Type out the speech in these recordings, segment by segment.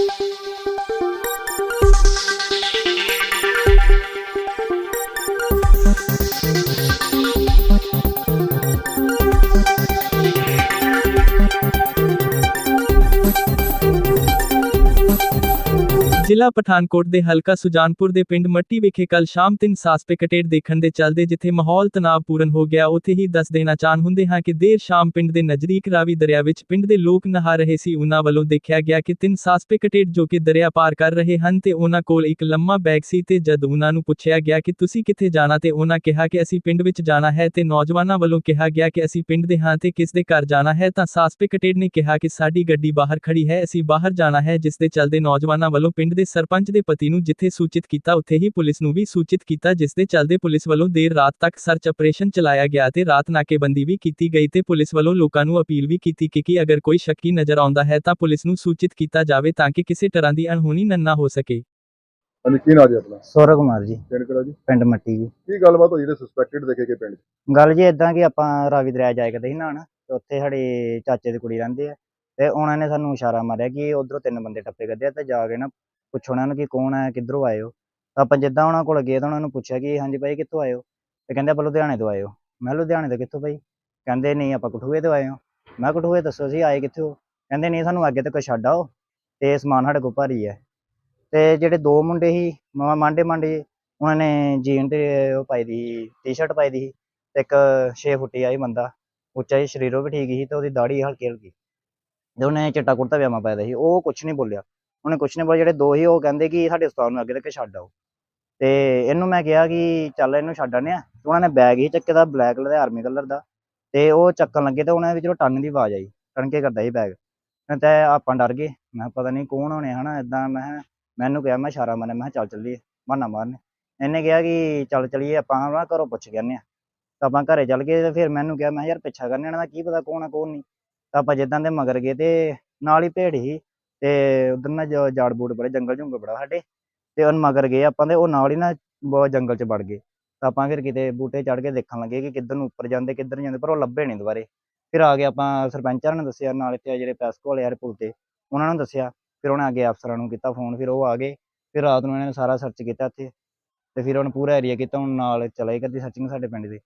Música ਜ਼ਿਲ੍ਹਾ ਪਠਾਨਕੋਟ ਦੇ ਹਲਕਾ ਸੁਜਾਨਪੁਰ ਦੇ ਪਿੰਡ ਮੱਟੀ ਵਿਖੇ ਕੱਲ ਸ਼ਾਮ ਤਿੰਨ ਸਾਸਪਿਕਟੇਟ ਦੇਖਣ ਦੇ ਚੱਲਦੇ ਜਿੱਥੇ ਮਾਹੌਲ ਤਣਾਅਪੂਰਨ ਹੋ ਗਿਆ, ਉੱਥੇ ਹੀ ਦੱਸ ਦੇਣਾ ਚਾਹਨ ਹੁੰਦੇ ਹਾਂ ਕਿ ਦੇਰ ਸ਼ਾਮ ਪਿੰਡ ਦੇ ਨਜ਼ਦੀਕ ਰਾਵੀ ਦਰਿਆ ਵਿੱਚ ਪਿੰਡ ਦੇ ਲੋਕ ਨਹਾ ਰਹੇ ਸੀ। ਉਹਨਾਂ ਵੱਲੋਂ ਦੇਖਿਆ ਗਿਆ ਕਿ ਤਿੰਨ ਸਾਸਪਿਕਟੇਟ ਜੋ ਕਿ ਦਰਿਆ ਪਾਰ ਕਰ ਰਹੇ ਹਨ ਤੇ ਉਹਨਾਂ ਕੋਲ ਇੱਕ ਲੰਮਾ ਬੈਗ ਸੀ ਤੇ ਜਦ ਉਹਨਾਂ ਨੂੰ ਪੁੱਛਿਆ ਗਿਆ ਕਿ ਤੁਸੀਂ ਕਿੱਥੇ ਜਾਣਾ ਤੇ ਉਹਨਾਂ ਕਿਹਾ ਕਿ ਅਸੀਂ ਪਿੰਡ ਵਿੱਚ ਜਾਣਾ ਹੈ ਤੇ ਨੌਜਵਾਨਾਂ ਵੱਲੋਂ ਕਿਹਾ ਗਿਆ ਕਿ ਅਸੀਂ ਪਿੰਡ ਦੇ ਹਾਂ ਤੇ ਕਿਸ ਦੇ ਘਰ ਜਾਣਾ ਹੈ ਤਾਂ ਸਾਸਪਿਕਟੇਟ ਨੇ ਕਿਹਾ ਕਿ ਸਾਡੀ ਗੱਡੀ ਬਾਹਰ ਖੜੀ ਹੈ, ਅਸੀਂ ਬਾਹਰ ਜਾਣਾ ਹੈ, ਜਿਸ ਦੇ ਚੱਲਦੇ ਨੌਜਵਾਨਾਂ ਵੱਲੋਂ ਪਿੰਡ ਦੇ ਸਰਪੰਚ ਦੇ ਪਤੀ ਨੂੰ ਜਿੱਥੇ ਸੂਚਿਤ ਕੀਤਾ ਉੱਥੇ ਹੀ ਪੁਲਿਸ ਨੂੰ ਵੀ ਸੂਚਿਤ ਕੀਤਾ ਜਿਸ ਦੇ ਚੱਲਦੇ ਪੁਲਿਸ ਵੱਲੋਂ ਦੇਰ ਰਾਤ ਤੱਕ ਸਰਚ ਆਪਰੇਸ਼ਨ ਚਲਾਇਆ ਗਿਆ ਤੇ ਰਾਤ ਨਾਕੇਬੰਦੀ ਵੀ ਕੀਤੀ ਗਈ ਤੇ ਪੁਲਿਸ ਵੱਲੋਂ ਲੋਕਾਂ ਨੂੰ ਅਪੀਲ ਵੀ ਕੀਤੀ ਕਿ ਕਿ ਅਗਰ ਕੋਈ ਸ਼ੱਕੀ ਨਜ਼ਰ ਆਉਂਦਾ ਹੈ ਤਾਂ ਪੁਲਿਸ ਨੂੰ ਸੂਚਿਤ ਕੀਤਾ ਜਾਵੇ ਤਾਂ ਕਿ ਕਿਸੇ ਤਰ੍ਹਾਂ ਦੀ ਅਣਹੋਣੀ ਨਾ ਹੋ ਸਕੇ। ਹਾਂਜੀ ਕੀ ਨਾਂ ਜੀ ਆਪਣਾ? ਸੌਰਵ ਕੁਮਾਰ ਜੀ। ਪਿੰਡ ਕਿਹੜਾ ਜੀ? ਪਿੰਡ ਮੱਟੀ ਜੀ। ਕੀ ਗੱਲਬਾਤ ਹੋਈ ਜਿਹੜੇ ਸਸਪੈਕਟਡ ਦੇਖੇ ਗਏ ਪਿੰਡ 'ਚ? ਗੱਲ ਜੀ ਇਦਾਂ ਕਿ ਆਪਾਂ ਰਾਵੀ ਦਰਿਆ ਜਾਇਆ ਕਰਦੇ ਸੀ ਨਹਾਉਣ ਤੇ ਉੱਥੇ ਸਾਡੇ ਚਾਚੇ ਦੀ ਕੁੜੀ ਰਹਿੰਦੀ ਹੈ ਤੇ ਉਹਨਾਂ ਨੇ ਸਾਨੂੰ ਇਸ਼ਾਰਾ ਮਾਰਿਆ ਕਿ ਉਧਰੋਂ ਤਿੰਨ ਬੰਦੇ ਟੱਪੇ ਕਰਦੇ ਆ ਤੇ ਜਾ ਕੇ ਨਾ ਪੁੱਛੋ ਉਹਨਾਂ ਨੂੰ ਕਿ ਕੌਣ ਹੈ, ਕਿੱਧਰੋਂ ਆਏ ਹੋ? ਤਾਂ ਆਪਾਂ ਜਿੱਦਾਂ ਉਹਨਾਂ ਕੋਲ ਗਏ ਤਾਂ ਉਹਨਾਂ ਨੂੰ ਪੁੱਛਿਆ ਕਿ ਹਾਂਜੀ ਭਾਈ ਕਿੱਥੋਂ ਆਏ ਹੋ? ਤੇ ਕਹਿੰਦੇ ਆਪਾਂ ਲੁਧਿਆਣੇ ਤੋਂ ਆਏ ਹੋ। ਮੈਂ ਕਿਹਾ, ਲੁਧਿਆਣੇ ਤੋਂ ਕਿੱਥੋਂ ਭਾਈ? ਕਹਿੰਦੇ, ਨਹੀਂ, ਆਪਾਂ ਕਠੂਏ ਤੋਂ ਆਏ ਹਾਂ। ਮੈਂ ਕਿਹਾ, ਕਠੂਏ ਦੱਸੋ ਸੀ ਆਏ ਕਿੱਥੋਂ ਕਹਿੰਦੇ, ਨਹੀਂ, ਸਾਨੂੰ ਅੱਗੇ ਤੱਕ ਛੱਡ ਆਓ। ਤੇ ਸਮਾਨ ਸਾਡੇ ਕੋਲ ਭਾਰੀ ਹੈ। ਤੇ ਜਿਹੜੇ ਦੋ ਮੁੰਡੇ ਸੀ, ਮ- ਮਾਂਡੇ ਮਾਂਡੇ ਉਹਨਾਂ ਨੇ ਜੀਨ ਤੇ ਉਹ ਪਾਈ ਦੀ ਟੀ-ਸ਼ਰਟ ਪਾਈ ਦੀ ਸੀ ਤੇ ਇੱਕ 6 ਫੁੱਟੀ ਆਈ ਬੰਦਾ। ਉੱਚਾ ਹੀ ਸਰੀਰੋਂ ਵੀ ਠੀਕ ਸੀ ਤੇ ਉਹਦੀ ਦਾੜੀ ਹਲਕੀ ਹਲਕੀ ਤੇ ਉਹਨੇ ਚਿੱਟਾ ਕੁੜਤਾ ਪਜਾਮਾ ਪਾਇਆ ਸੀ। ਉਹ ਕੁਛ ਨਹੀਂ ਬੋਲਿਆ। ਉਹਨੇ ਕੁਛ ਨਹੀਂ ਬੋਲਿਆ ਜਿਹੜੇ ਦੋ ਸੀ, ਉਹ ਕਹਿੰਦੇ ਕਿ ਸਾਡੇ ਉਸਤਾਦ ਨੂੰ ਅੱਗੇ ਤੱਕ ਛੱਡ ਆਓ। ਤੇ ਇਹਨੂੰ ਮੈਂ ਕਿਹਾ ਕਿ ਚੱਲ ਇਹਨੂੰ ਛੱਡ ਆਨੇ ਆ ਉਹਨਾਂ ਨੇ ਬੈਗ ਹੀ ਚੱਕੇ ਦਾ ਬਲੈਕ ਕਲਰ ਦਾ ਆਰਮੀ ਕਲਰ ਦਾ। ਤੇ ਉਹ ਚੱਕਣ ਲੱਗੇ ਤੇ ਉਹਨਾਂ ਵਿੱਚੋਂ ਟੰਨ ਦੀ ਆਵਾਜ਼ ਆਈ ਟਣਕੇ ਕਰਦਾ ਸੀ ਬੈਗ ਤੇ ਆਪਾਂ ਡਰ ਗਏ? ਮੈਂ ਕਿਹਾ, ਪਤਾ ਨਹੀਂ ਕੌਣ ਹੋਣੇ ਹਨਾ ਇਦਾਂ ਮੈਂ ਕਿਹਾ- ਮੈਨੂੰ ਕਿਹਾ, ਮੈਂ ਇਸ਼ਾਰਾ ਮਾਰਿਆ ਮੈਂ ਕਿਹਾ, ਚੱਲ ਚੱਲੀਏ, ਬਹਾਨਾ ਮਾਰਨੇ। ਇਹਨੇ ਕਿਹਾ ਕਿ, ਚੱਲ ਚਲੀਏ, ਆਪਾਂ ਨਾ ਘਰੋਂ ਪੁੱਛ ਕੇ ਆਨੇ ਆ ਤਾਂ ਆਪਾਂ ਘਰੇ ਚੱਲ ਗਏ ਤੇ ਫਿਰ ਮੈਨੂੰ ਕਿਹਾ, ਮੈਂ ਕਿਹਾ, ਯਾਰ ਪਿੱਛਾ ਕਰਨੇ ਇਹਨਾਂ ਦਾ ਕੀ ਪਤਾ ਕੌਣ ਆ, ਕੌਣ ਨਹੀਂ। ਤਾਂ ਆਪਾਂ ਜਿੱਦਾਂ ਦੇ ਮਗਰ ਗਏ ਤੇ ਨਾਲ ਹੀ ਭੇੜ ਸੀ। ਤੇ ਉਧਰ ਨਾ ਜ- ਜਾੜ ਬੂੜ ਬੜੇ, ਜੰਗਲ ਜੁੰਗਲ ਬੜਾ ਸਾਡੇ, ਤੇ ਉਹਨ ਮਗਰ ਗਏ ਆਪਾਂ ਤੇ ਉਹ ਨਾਲ ਹੀ ਨਾ ਬਹੁਤ ਜੰਗਲ ਚ ਵੜ ਗਏ। ਤਾਂ ਆਪਾਂ ਫਿਰ ਕਿਤੇ ਬੂਟੇ ਚੜ ਕੇ ਦੇਖਣ ਲੱਗੇ ਕਿ ਕਿੱਧਰ ਨੂੰ ਉੱਪਰ ਜਾਂਦੇ, ਕਿੱਧਰ ਨੂੰ ਜਾਂਦੇ, ਪਰ ਉਹ ਲੱਭੇ ਨਹੀਂ ਦੁਬਾਰੇ। ਫਿਰ ਆ ਕੇ ਆਪਾਂ ਸਰਪੰਚਾਂ ਨੂੰ ਦੱਸਿਆ, ਨਾਲ ਇੱਥੇ ਜਿਹੜੇ ਪੈਸਕੋ ਵਾਲੇ ਯਾਰ ਪੁਲ ਤੇ, ਉਹਨਾਂ ਨੂੰ ਦੱਸਿਆ। ਫਿਰ ਉਹਨੇ ਅੱਗੇ ਅਫਸਰਾਂ ਨੂੰ ਕੀਤਾ ਫੋਨ, ਫਿਰ ਉਹ ਆ ਗਏ। ਫਿਰ ਰਾਤ ਨੂੰ ਇਹਨਾਂ ਨੇ ਸਾਰਾ ਸਰਚ ਕੀਤਾ ਇੱਥੇ, ਤੇ ਫਿਰ ਉਹਨੇ ਪੂਰਾ ਏਰੀਆ ਕੀਤਾ, ਹੁਣ ਨਾਲ ਚਲਾਈ ਕਰਦੀ ਸਰਚਿੰਗ ਸਾਡੇ ਪਿੰਡ ਦੀ।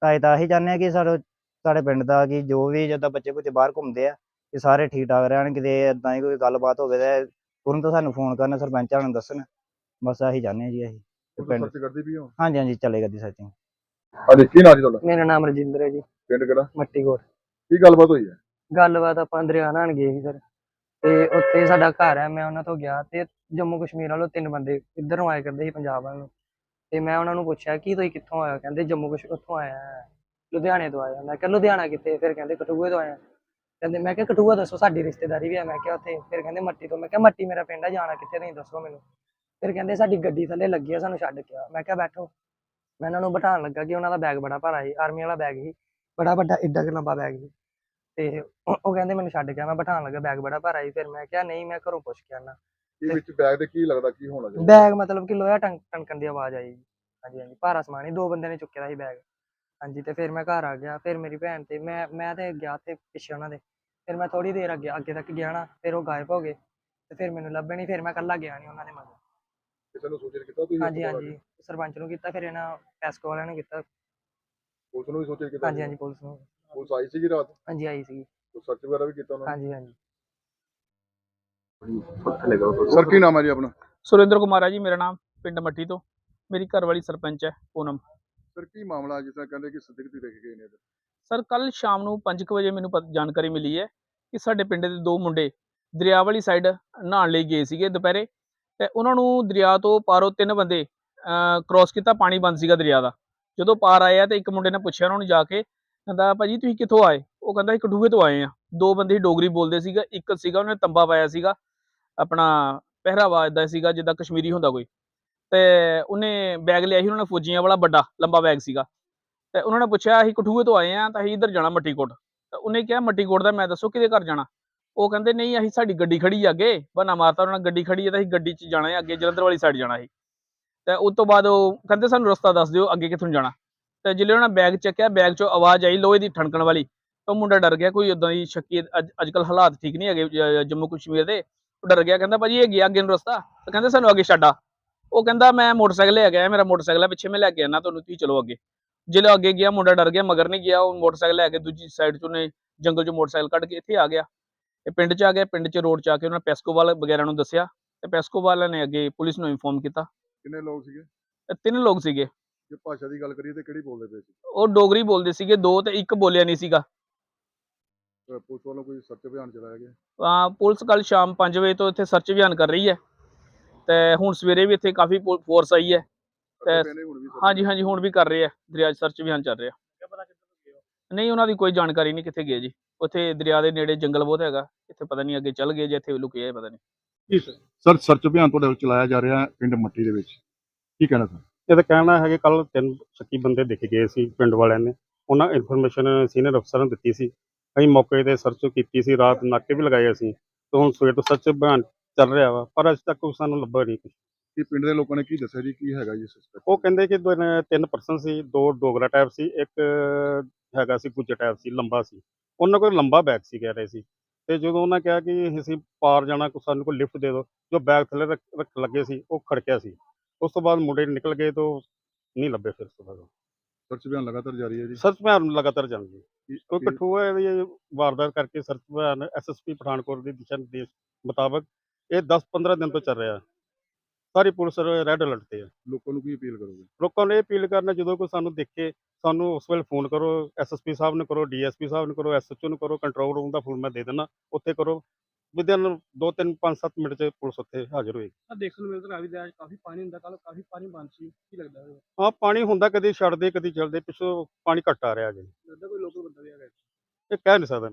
ਤਾਂ ਇਹ ਤਾਂ ਇਹੀ ਚਾਹੁੰਦੇ ਆ ਕਿ ਸਾਡੇ ਸਾਡੇ ਪਿੰਡ ਦਾ ਕਿ ਜੋ ਵੀ ਜਿੱਦਾਂ ਬੱਚੇ ਬੁੱਚੇ ਬਾਹਰ ਘੁੰਮਦੇ ਆ ਕਿ ਸਾਰੇ ਠੀਕ ਠਾਕ ਰਹਿਣ ਕਿਤੇ ਇਦਾਂ ਹੀ ਕੋਈ ਗੱਲਬਾਤ ਹੋਵੇ ਤਾਂ ਤੁਰੰਤ ਸਾਨੂੰ ਫੋਨ ਕਰਨ ਸਰਪੰਚਾਂ ਨੂੰ ਦੱਸਣ। ਬਸ ਆਹੀ ਚਾਹੁੰਦੇ ਜੀ ਅਸੀਂ ਤੇ ਪਿੰਡ ਸਰਚ ਕਰਦੇ ਵੀ ਹੋ ਹਾਂਜੀ ਹਾਂਜੀ ਚੱਲੇ ਕਰਦੀ ਸਰਚਿੰਗ ਹਾਂਜੀ ਕੀ ਨਾਂ ਜੀ ਤੁਹਾਡਾ? ਮੇਰਾ ਨਾਮ ਰਜਿੰਦਰ ਹੈ ਜੀ। ਪਿੰਡ ਕਿਹੜਾ? ਮੱਟੀ ਕੋਟ। ਕੀ ਗੱਲਬਾਤ ਹੋਈ ਹੈ? ਗੱਲਬਾਤ ਆਪਾਂ ਦਰਿਆ ਨਹਾਉਣ ਗਏ ਸੀ ਸਰ। ਤੇ ਉੱਥੇ ਸਾਡਾ ਘਰ ਹੈ ਮੈਂ ਉਹਨਾਂ ਤੋਂ ਗਿਆ ਤੇ ਜੰਮੂ ਕਸ਼ਮੀਰ ਵੱਲੋਂ ਤਿੰਨ ਬੰਦੇ ਇੱਧਰੋਂ ਆਏ ਕਰਦੇ ਸੀ ਪੰਜਾਬ ਵੱਲ ਤੇ ਮੈਂ ਉਹਨਾਂ ਨੂੰ ਪੁੱਛਿਆ ਕਿ ਤੁਸੀਂ ਕਿੱਥੋਂ ਆਏ ਹੋ? ਕਹਿੰਦੇ ਜੰਮੂ ਕਸ਼ਮੀਰ ਉੱਥੋਂ ਆਇਆ ਹਾਂ, ਲੁਧਿਆਣੇ ਤੋਂ ਆਇਆ ਮੈਂ ਕਿਹਾ ਲੁਧਿਆਣਾ ਕਿੱਥੇ? ਫਿਰ ਕਹਿੰਦੇ ਕਠੂਏ ਤੋਂ ਆਇਆ ਕਹਿੰਦੇ ਮੈਂ ਕਿਹਾ ਕਠੂਆ ਦੱਸੋ ਸਾਡੀ ਰਿਸ਼ਤੇਦਾਰੀ ਵੀ ਹੈ ਮੈਂ ਕਿਹਾ ਉੱਥੇ। ਫਿਰ ਕਹਿੰਦੇ ਮੱਟੀ ਤੋਂ। ਮੈਂ ਕਿਹਾ ਮੱਟੀ ਮੇਰਾ ਪਿੰਡ ਆ ਜਾਣਾ ਕਿੱਥੇ ਤੁਸੀਂ ਦੱਸੋ ਮੈਨੂੰ। ਫਿਰ ਕਹਿੰਦੇ ਸਾਡੀ ਗੱਡੀ ਥੱਲੇ ਲੱਗੀ ਆ ਸਾਨੂੰ ਛੱਡ ਕੇ ਆ। ਮੈਂ ਕਿਹਾ ਬੈਠੋ। ਮੈਂ ਉਹਨਾਂ ਨੂੰ ਬਿਠਾਉਣ ਲੱਗਾ ਕਿ ਉਹਨਾਂ ਦਾ ਬੈਗ ਬੜਾ ਭਾਰਾ ਸੀ ਆਰਮੀ ਵਾਲਾ ਬੈਗ ਸੀ। ਬੜਾ ਵੱਡਾ ਏਡਾ ਕੁ ਲੰਬਾ ਬੈਗ ਸੀ। ਤੇ ਉਹ ਕਹਿੰਦੇ ਮੈਨੂੰ ਛੱਡ ਗਿਆ ਮੈਂ ਬਿਠਾਉਣ ਲੱਗਾ ਬੈਗ ਬੜਾ ਭਾਰਾ ਸੀ। ਫਿਰ ਮੈਂ ਕਿਹਾ ਨਹੀਂ ਮੈਂ ਘਰੋਂ ਪੁੱਛ ਕੇ ਆਣਾ ਕੀ ਵਿੱਚ ਬੈਗ ਦੇ ਕੀ ਲੱਗਦਾ ਕੀ ਹੋਣਾ ਚਾਹੀਦਾ? ਬੈਗ ਮਤਲਬ ਕਿ ਲੋਹਾ ਟੰਕ ਟਣਕਣ ਦੀ ਆਵਾਜ਼ ਆਈ। ਹਾਂਜੀ ਹਾਂਜੀ ਭਾਰਾ ਸਮਾਨ ਹੀ ਦੋ ਬੰਦੇ ਨੇ ਚੁੱਕਿਆ ਸੀ ਬੈਗ ਹਾਂਜੀ ਤੇ ਫਿਰ ਮੈਂ ਘਰ ਆ ਗਿਆ ਫਿਰ ਮੇਰੀ ਭੈਣ ਤੇ ਮੈਂ ਮੈਂ ਤੇ ਗਿਆ ਤੇ ਪਿੱਛੇ ਉਹਨਾਂ ਦੇ ਫਿਰ ਮੈਂ ਥੋੜੀ ਦੇਰ ਅੱਗੇ ਅੱਗੇ ਤੱਕ ਗਿਆ ਨਾ ਫਿਰ ਉਹ ਗਾਇਬ ਹੋ ਗਏ ਤੇ ਫਿਰ ਮੈਨੂੰ ਲੱਭੇ ਨਹੀਂ ਫਿਰ ਮੈਂ ਇਕੱਲਾ ਗਿਆ ਨਹੀਂ ਉਹਨਾਂ ਦੇ ਮਗਰ। ਕਿਸੇ ਨੂੰ ਸੂਚਿਤ ਕੀਤਾ ਤੁਸੀਂ ਹਾਂਜੀ ਹਾਂਜੀ ਸਰਪੰਚ ਨੂੰ ਕੀਤਾ ਫਿਰ ਇਹਨਾਂ ਪੈਸਕੋ ਵਾਲਿਆਂ ਨੂੰ ਕੀਤਾ। ਪੁਲਿਸ ਨੂੰ ਵੀ ਸੂਚਿਤ ਕੀਤਾ ਹਾਂਜੀ ਹਾਂਜੀ ਪੁਲਿਸ ਨੂੰ। ਪੁਲਿਸ ਆਈ ਸੀਗੀ ਰਾਤ? ਹਾਂਜੀ ਆਈ ਸੀ ਸਰਚ ਵਗੈਰਾ ਵੀ ਕੀਤਾ ਉਹਨਾਂ ਹਾਂਜੀ ਹਾਂਜੀ। ਸਰ ਕੀ ਨਾਮ ਹੈ ਜੀ ਆਪਣਾ? ਸੁਰਿੰਦਰ ਕੁਮਾਰ ਹੈ ਜੀ ਮੇਰਾ ਨਾਮ ਪਿੰਡ ਮੱਠੀ ਤੋਂ। ਮੇਰੀ ਘਰ ਵਾਲੀ ਸਰਪੰਚ ਹੈ ਪੂਨਮ। ਸਰ ਕੀ ਮਾਮਲਾ ਜਿਸ ਤਰ੍ਹਾਂ ਕਹਿੰਦੇ ਕਿ ਸਦਿਕਤੀ ਦੇਖ ਗਏ ਨੇ ਸਰ ਕੱਲ ਸ਼ਾਮ ਨੂੰ 5 ਵਜੇ ਮੈਨੂੰ ਪਤ- ਜਾਣਕਾਰੀ ਮਿਲੀ ਹੈ ਕਿ ਸਾਡੇ ਪਿੰਡ ਦੇ ਦੋ ਮੁੰਡੇ ਦਰਿਆ ਵਾਲੀ ਸਾਈਡ ਨਹਾਉਣ ਲਈ ਗਏ ਸੀਗੇ ਦੁਪਹਿਰੇ ਤੇ ਉਹਨਾਂ ਨੂੰ ਦਰਿਆ ਤੋਂ ਪਾਰੋਂ ਤਿੰਨ ਬੰਦੇ ਕ੍ਰਾਸ ਕੀਤਾ, ਪਾਣੀ ਬੰਦ ਸੀਗਾ ਦਰਿਆ ਦਾ। ਜਦੋਂ ਪਾਰ ਆਇਆ ਤੇ ਇੱਕ ਮੁੰਡੇ ਨੇ ਪੁੱਛਿਆ ਉਹਨਾਂ ਨੂੰ ਜਾ ਕੇ, ਕਹਿੰਦਾ, ਭਾਜੀ, ਤੁਸੀਂ ਕਿੱਥੋਂ ਆਏ? ਉਹ ਕਹਿੰਦਾ, ਅਸੀਂ ਕਠੂਏ ਤੋਂ ਆਏ ਆ ਦੋ ਬੰਦੇ ਹੀ ਡੋਗਰੀ ਬੋਲਦੇ ਸੀਗਾ, ਇੱਕ ਸੀਗਾ, ਉਹਨੇ ਤੰਬਾ ਪਾਇਆ ਸੀਗਾ, ਆਪਣਾ ਪਹਿਰਾਵਾ ਇਦਾਂ ਸੀਗਾ, ਜਿੱਦਾਂ ਕਸ਼ਮੀਰੀ ਹੁੰਦਾ ਕੋਈ। ਤੇ ਉਹਨੇ ਬੈਗ ਲਿਆ ਸੀ, ਉਹਨਾਂ ਨੇ ਫੌਜੀਆਂ ਵਾਲਾ ਵੱਡਾ, ਲੰਬਾ ਬੈਗ ਸੀਗਾ। ਤੇ ਉਹਨਾਂ ਨੇ ਪੁੱਛਿਆ, ਅਸੀਂ ਕਠੂਏ ਤੋਂ ਆਏ ਆ ਤਾਂ ਅਸੀਂ ਇੱਧਰ ਜਾਣਾ ਮੱਟੀਕੋਟ। ਤੇ ਉਹਨੇ ਕਿਹਾ, ਮੱਟੀਕੋਟ ਦਾ ਮੈਂ ਦੱਸੋ ਕਿਹਦੇ ਘਰ ਜਾਣਾ? ਉਹ ਕਹਿੰਦੇ, ਨਹੀਂ, ਅਸੀਂ ਸਾਡੀ ਗੱਡੀ ਖੜੀ ਆ ਅੱਗੇ, ਬਹਾਨਾ ਮਾਰਤਾ ਉਹਨਾਂ ਨੇ, ਗੱਡੀ ਖੜੀ ਹੈ ਤਾਂ ਅਸੀਂ ਗੱਡੀ 'ਚ ਜਾਣਾ ਹੈ, ਅੱਗੇ ਜਲੰਧਰ ਵਾਲੀ ਸਾਈਡ ਜਾਣਾ ਸੀ। ਤੇ ਉਸ ਤੋਂ ਬਾਅਦ ਉਹ ਕਹਿੰਦੇ, ਸਾਨੂੰ ਰਸਤਾ ਦੱਸ ਦਿਓ, ਅੱਗੇ ਕਿੱਥੋਂ ਜਾਣਾ। ਤੇ ਜਿੱਲੇ ਉਹਨਾਂ ਬੈਗ ਚੱਕਿਆ ਬੈਗ 'ਚੋਂ ਆਵਾਜ਼ ਆਈ, ਲੋਹੇ ਦੀ ਠਣਕਣ ਵਾਲੀ। ਤਾਂ ਉਹ ਮੁੰਡਾ ਡਰ ਗਿਆ, ਕੋਈ ਉਦਾਂ ਦੀ ਸ਼ੱਕੀ, ਅੱਜ ਕੱਲ ਹਾਲਾਤ ਠੀਕ ਨਹੀਂ ਹੈਗੇ ਜੰਮੂ ਕਸ਼ਮੀਰ ਦੇ। ਉਹ ਡਰ ਗਿਆ, ਕਹਿੰਦਾ, ਭਾਜੀ, ਇਹ ਗਿਆ ਅੱਗੇ ਨੂੰ ਰਸਤਾ? ਤਾਂ ਕਹਿੰਦੇ, ਸਾਨੂੰ ਅੱਗੇ ਛੱਡਾ ਉਹ ਕਹਿੰਦਾ ਮੈਂ ਮੋਟਰਸਾਈਕਲ ਲੈ ਆਇਆ ਮੇਰਾ ਮੋਟਰਸਾਈਕਲ ਹੈ ਪਿੱਛੇ ਮੈਂ ਲੈ ਕੇ ਆਣਾ ਤੁਹਾਨੂੰ ਤੁਸੀਂ ਚਲੋ ਅੱਗੇ। ਜਦੋਂ ਅੱਗੇ ਗਿਆ ਮੁੰਡਾ ਡਰ ਗਿਆ ਮਗਰ ਨਹੀਂ ਗਿਆ ਉਹ ਮੋਟਰਸਾਈਕਲ ਲੈ ਕੇ ਦੂਜੀ ਸਾਈਡ 'ਚ ਉਹਨੇ ਜੰਗਲ 'ਚੋਂ ਮੋਟਰਸਾਈਕਲ ਕੱਢ ਕੇ ਇੱਥੇ ਆ ਗਿਆ। ਇਹ ਪਿੰਡ 'ਚ ਆ ਗਿਆ ਪਿੰਡ 'ਚ ਰੋਡ 'ਚ ਆ ਕੇ ਉਹਨਾਂ ਪੈਸਕੋਵਾਲ ਵਗੈਰਾ ਨੂੰ ਦੱਸਿਆ ਤੇ ਪੈਸਕੋਵਾਲ ਨੇ ਅੱਗੇ ਪੁਲਿਸ ਨੂੰ ਇਨਫੋਰਮ ਕੀਤਾ। ਕਿੰਨੇ ਲੋਕ ਸੀਗੇ? ਇਹ ਤਿੰਨ ਲੋਕ ਸੀਗੇ। ਜੇ ਭਾਸ਼ਾ ਦੀ ਗੱਲ ਕਰੀਏ ਤੇ ਕਿਹੜੀ ਬੋਲਦੇ ਪਏ ਸੀ? ਉਹ ਡੋਗਰੀ ਬੋਲਦੇ ਸੀਗੇ ਦੋ ਤੇ ਇੱਕ ਬੋਲਿਆ ਨਹੀਂ ਸੀਗਾ। ਪੁਲਿਸ ਵੱਲੋਂ ਕੋਈ ਸਰਚ ਅਭਿਆਨ ਚਲਾਇਆ ਗਿਆ? ਅਹ ਪੁਲਿਸ ਕੱਲ ਸ਼ਾਮ 5 ਵਜੇ ਤੋਂ ਇੱਥੇ ਸਰਚ ਅਭਿਆਨ ਕਰ ਰਹੀ ਹੈ। ਤੇ ਹੁਣ ਸਵੇਰੇ ਵੀ ਇੱਥੇ ਕਾਫੀ ਫੋਰਸ ਆਈ ਹੈ। ਤੇ-? ਹਾਂਜੀ ਹਾਂਜੀ ਹੁਣ ਵੀ ਕਰ ਰਹੇ ਆ। ਦਰਿਆ 'ਚ ਸਰਚ ਅਭਿਆਨ ਚੱਲ ਰਿਹਾ। ਨਹੀਂ ਉਹਨਾਂ ਦੀ ਕੋਈ ਜਾਣਕਾਰੀ ਨਹੀਂ ਕਿੱਥੇ ਗਏ ਜੀ। ਉੱਥੇ ਦਰਿਆ ਦੇ ਨੇੜੇ ਜੰਗਲ ਬਹੁਤ ਹੈਗਾ। ਇੱਥੇ ਪਤਾ ਨਹੀਂ ਅੱਗੇ ਚੱਲ ਗਏ ਜਾਂ ਇੱਥੇ ਲੁਕੇ ਆ ਪਤਾ ਨਹੀਂ। ਸਰ ਸਰਚ ਅਭਿਆਨ ਤੁਹਾਡੇ ਵੱਲ ਚਲਾਇਆ ਜਾ ਰਿਹਾ ਪਿੰਡ ਮੱਟੀ ਦੇ ਵਿੱਚ। ਕੀ ਕਹਿਣਾ ਸਰ ਇਹ ਤਾਂ ਕਹਿਣਾ ਹੈ ਕਿ ਕੱਲ ਤਿੰਨ ਸ਼ੱਕੀ ਬੰਦੇ ਦਿਖ ਗਏ ਸੀ ਪਿੰਡ ਵਾਲਿਆਂ ਨੇ। ਉਹਨਾਂ ਇਨਫੋਰਮੇਸ਼ਨ ਸੀਨੀਅਰ ਅਫਸਰਾਂ ਨੂੰ ਦਿੱਤੀ ਸੀ। ਅਸੀਂ ਮੌਕੇ ਤੇ ਸਰਚ ਕੀਤੀ ਸੀ ਰਾਤ ਨਾਕੇ ਵੀ ਲਗਾਏ ਅਸੀਂ। ਤੇ ਹੁਣ ਸਵੇਰ ਤੋਂ ਸਰਚ ਅਭਿਆਨ ਚੱਲ ਰਿਹਾ ਵਾ ਪਰ ਅਜੇ ਤੱਕ ਕੋਈ ਸਾਨੂੰ ਲੱਭਾ ਨਹੀਂ ਕੁਛ। ਕੀ ਪਿੰਡ ਦੇ ਲੋਕਾਂ ਨੇ ਕੀ ਦੱਸਿਆ ਜੀ? ਕੀ ਹੈਗਾ ਜੀ ਸਸਪੈਕਟ ਉਹ ਕਹਿੰਦੇ ਕਿ ਦੋ ਨ- ਤਿੰਨ ਪਰਸਨ ਸੀ ਦੋ ਡੋਗਰਾ ਟਾਈਪ ਸੀ ਇੱਕ ਹੈਗਾ ਸੀ ਗੁੱਜਰ ਟਾਈਪ ਸੀ ਲੰਬਾ ਸੀ। ਉਹਨਾਂ ਕੋਲ ਲੰਬਾ ਬੈਗ ਸੀ ਕਹਿ ਰਹੇ ਸੀ। ਤੇ ਜਦੋਂ ਉਹਨਾਂ ਕਿਹਾ ਕਿ ਅਸੀਂ ਪਾਰ ਜਾਣਾ ਕੋ ਸਾਨੂੰ ਕੋਈ ਲਿਫਟ ਦੇ ਦਿਓ ਜੋ ਬੈਗ ਥੱਲੇ ਰੱਖ ਲੱਗੇ ਸੀ ਉਹ ਖੜਕਿਆ ਸੀ। ਉਸ ਤੋਂ ਬਾਅਦ ਮੁੰਡੇ ਨਿਕਲ ਗਏ ਤੋਂ ਨਹੀਂ ਲੱਭੇ ਫਿਰ ਉਸ ਤੋਂ ਬਾਅਦ। ਸਰਚ ਅਭਿਆਨ ਲਗਾਤਾਰ ਜਾਰੀ ਹੈ ਜੀ? ਸਰਚ ਅਭਿਆਨ ਲਗਾਤਾਰ ਚੱਲ ਰਹੀ। ਹੈ ਕੀ- ਕੋਈ ਕੀ- ਕਠੂਆ ਦੀ ਵਾਰਦਾਤ ਕਰਕੇ ਸਰਚ ਅਭਿਆਨ ਐਸਐਸਪੀ ਪਠਾਨਕੋਟ ਦੇ ਦਿਸ਼ਾ ਨਿਰਦੇਸ਼ ਮੁਤਾਬਕ ਇਹ 10-15 ਦਿਨ ਤੋਂ ਚੱਲ ਰਿਹਾ। ਸਾਰੀ ਪੁਲਿਸ ਰੈੱਡ ਅਲਰਟ ਤੇ ਹੈ ਲੋਕਾਂ ਨੂੰ ਕੀ ਅਪੀਲ ਕਰੋਗੇ? ਲੋਕਾਂ ਨੂੰ ਇਹ ਅਪੀਲ ਕਰਨਾ ਜਦੋਂ ਕੋਈ ਸਾਨੂੰ ਦੇਖੇ ਸਾਨੂੰ ਉਸ ਵੇਲੇ ਫੋਨ ਕਰੋ ਐਸਐਸਪੀ ਸਾਹਿਬ ਨੂੰ ਕਰੋ ਡੀਐਸਪੀ ਸਾਹਿਬ ਨੂੰ ਕਰੋ ਐਸਐਚਓ ਨੂੰ ਕਰੋ ਕੰਟਰੋਲ ਰੂਮ ਦਾ ਫੋਨ ਮੈਂ ਦੇ ਦਿੰਦਾ ਉੱਥੇ ਕਰੋ। ਵਿਦਿਨ 2 3 5 7 ਮਿੰਟ 'ਚ ਪੁਲਿਸ ਉੱਥੇ ਹਾਜ਼ਰ ਹੋਏਗੀ। ਆ ਦੇਖਣ ਨੂੰ ਮਿਲਦਾ ਰਾਵੀ ਦਰਿਆ ਕਾਫੀ ਪਾਣੀ ਹੁੰਦਾ ਕੱਲ ਕਾਫੀ ਪਾਣੀ ਬੰਦ ਸੀ ਕੀ ਲੱਗਦਾ ਹੈ ਪਾਣੀ ਹੁੰਦਾ ਕਦੀ ਛੱਡਦੇ ਕਦੀ ਚੱਲਦੇ ਪਿੱਛੋਂ ਪਾਣੀ ਘੱਟ ਆ ਰਿਹਾ ਜੀ ਲੱਗਦਾ ਕੋਈ ਲੋਕਲ ਬੰਦਾ ਵੀ ਹੈਗਾ ਇਹ ਕਹਿ ਨਹੀਂ ਸਕਦਾ।